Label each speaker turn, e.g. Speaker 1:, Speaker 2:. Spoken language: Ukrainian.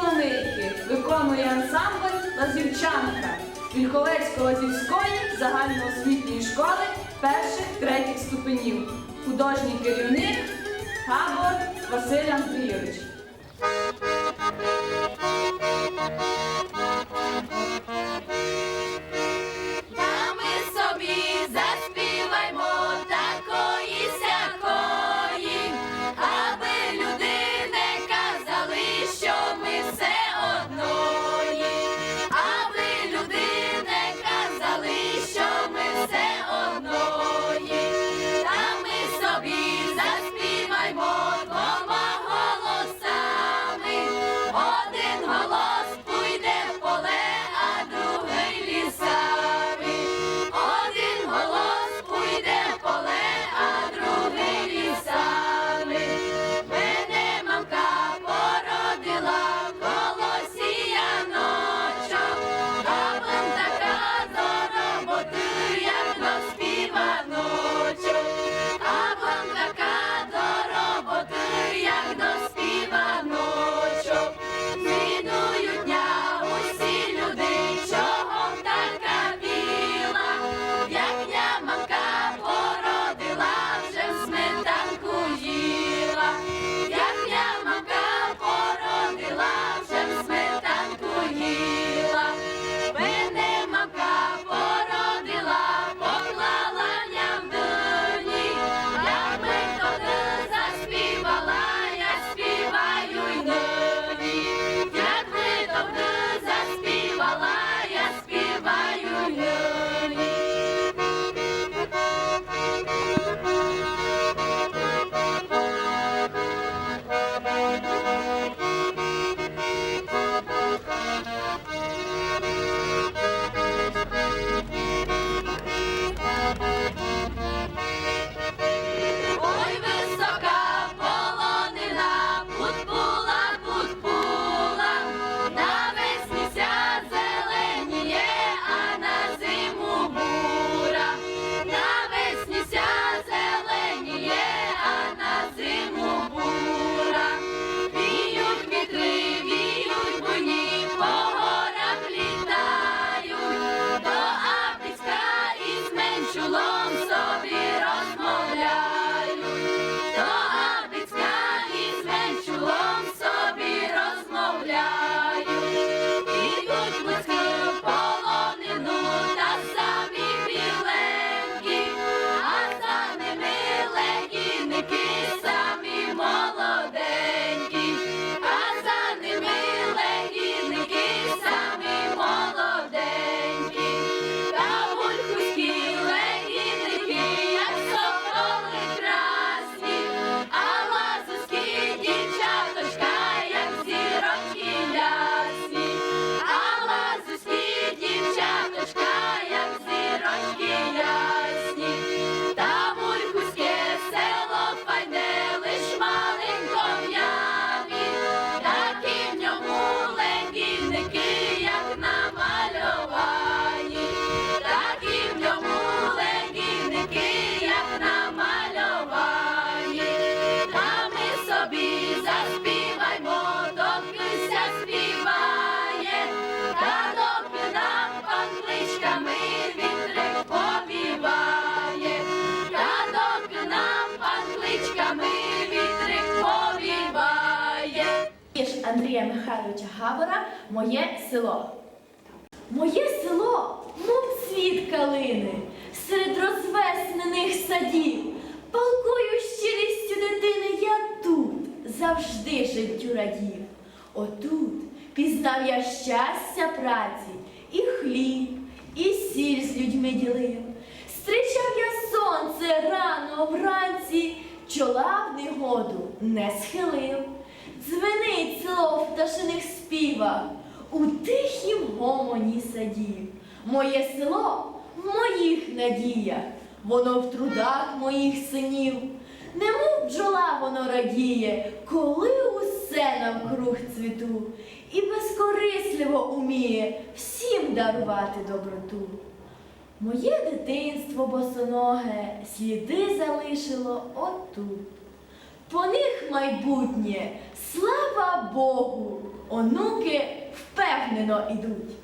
Speaker 1: полонинки виконує ансамбль Лазівчанка Вільховецько-Лазівської загальноосвітньої школи перших-третіх ступенів. Художній керівник Хабор Василь Андрійович.
Speaker 2: Вірш Андрія Михайловича Габора Моє село. Моє село, мов світ калини, серед розвеснених садів, палкою щирістю дитини я тут завжди життю радів. Отут пізнав я щастя праці і хліб, і сіль з людьми ділив. Стричав я сонце рано вранці, чола в негоду не схилив дзвенить село в пташиних співах, у тихім гомоні саді. Моє село в моїх надіях, воно в трудах моїх синів. Немов бджола воно радіє, коли усе навкруг цвіту, і безкорисливо уміє всім дарувати доброту. Моє дитинство босоноге сліди залишило отут по них майбутнє, слава Богу, онуки впевнено ідуть.